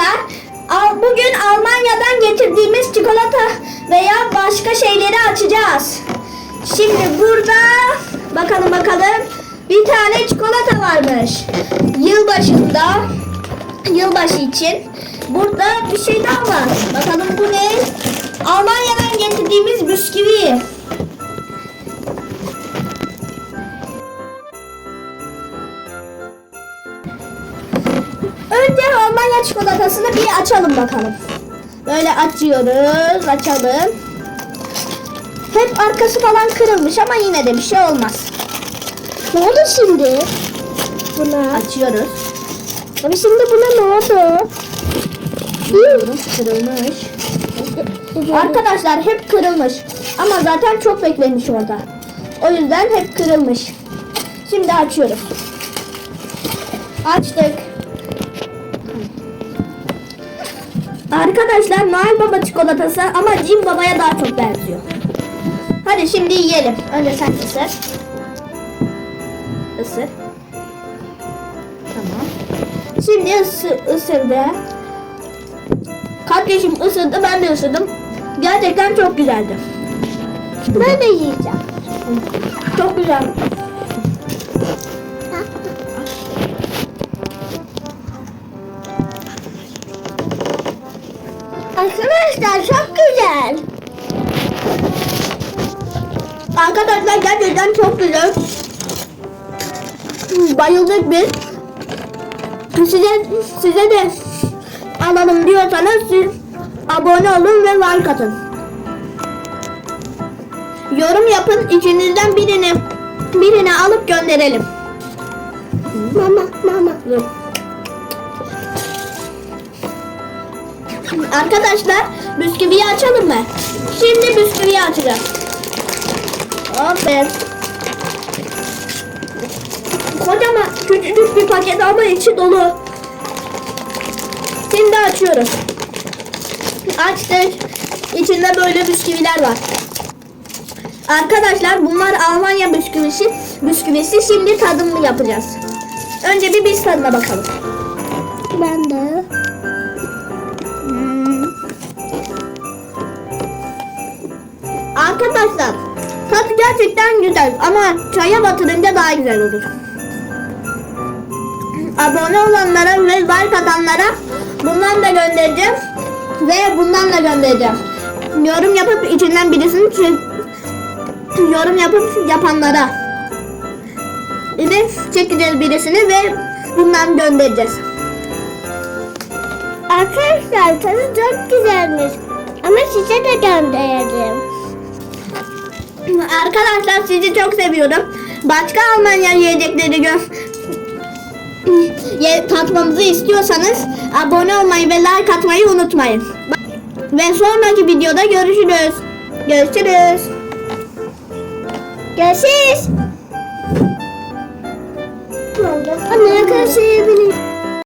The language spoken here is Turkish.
arkadaşlar. Bugün Almanya'dan getirdiğimiz çikolata veya başka şeyleri açacağız. Şimdi burada bakalım bakalım bir tane çikolata varmış. Yılbaşında yılbaşı için. Burada bir şey daha var. Bakalım bu ne? Almanya'dan getirdiğimiz bisküvi. Almanya çikolatasını bir açalım bakalım. Böyle açıyoruz, açalım. Hep arkası falan kırılmış ama yine de bir şey olmaz. Ne oldu şimdi? Buna. Açıyoruz. Ama şimdi buna ne oldu? Açıyoruz, kırılmış. Arkadaşlar hep kırılmış. Ama zaten çok beklemiş orada. O yüzden hep kırılmış. Şimdi açıyoruz. Açtık. Arkadaşlar Noel Baba çikolatası ama Jim Baba'ya daha çok benziyor. Hadi şimdi yiyelim. Önce sen ısır. Isır. Tamam. Şimdi ısı, ısırdı. Kardeşim ısırdı ben de ısırdım. Gerçekten çok güzeldi. Ben de yiyeceğim. Çok güzel. Arkadaşlar çok güzel. Arkadaşlar gerçekten çok güzel. Bayıldık biz. Size, size de alalım diyorsanız siz abone olun ve like atın. Yorum yapın içinizden birini birini alıp gönderelim. Mama mama. Dur. Arkadaşlar bisküviyi açalım mı? Şimdi bisküviyi açacağız. Aferin. Kocaman küçücük bir paket ama içi dolu. Şimdi açıyoruz. Açtık. İçinde böyle bisküviler var. Arkadaşlar bunlar Almanya bisküvisi. Bisküvisi şimdi tadımını yapacağız. Önce bir biz tadına bakalım. Ben de. Arkadaşlar tadı gerçekten güzel ama çaya batırınca daha güzel olur. Abone olanlara ve like atanlara bundan da göndereceğim ve bundan da göndereceğim. Yorum yapıp içinden birisini yorum yapıp yapanlara de çekeceğiz birisini ve bundan göndereceğiz. Arkadaşlar tadı çok güzelmiş. Ama size de gönderdim. Arkadaşlar sizi çok seviyorum. Başka Almanya yiyecekleri gö ye tatmamızı istiyorsanız abone olmayı ve like atmayı unutmayın. Ve sonraki videoda görüşürüz. Görüşürüz. Görüşürüz. Anne arkadaşlar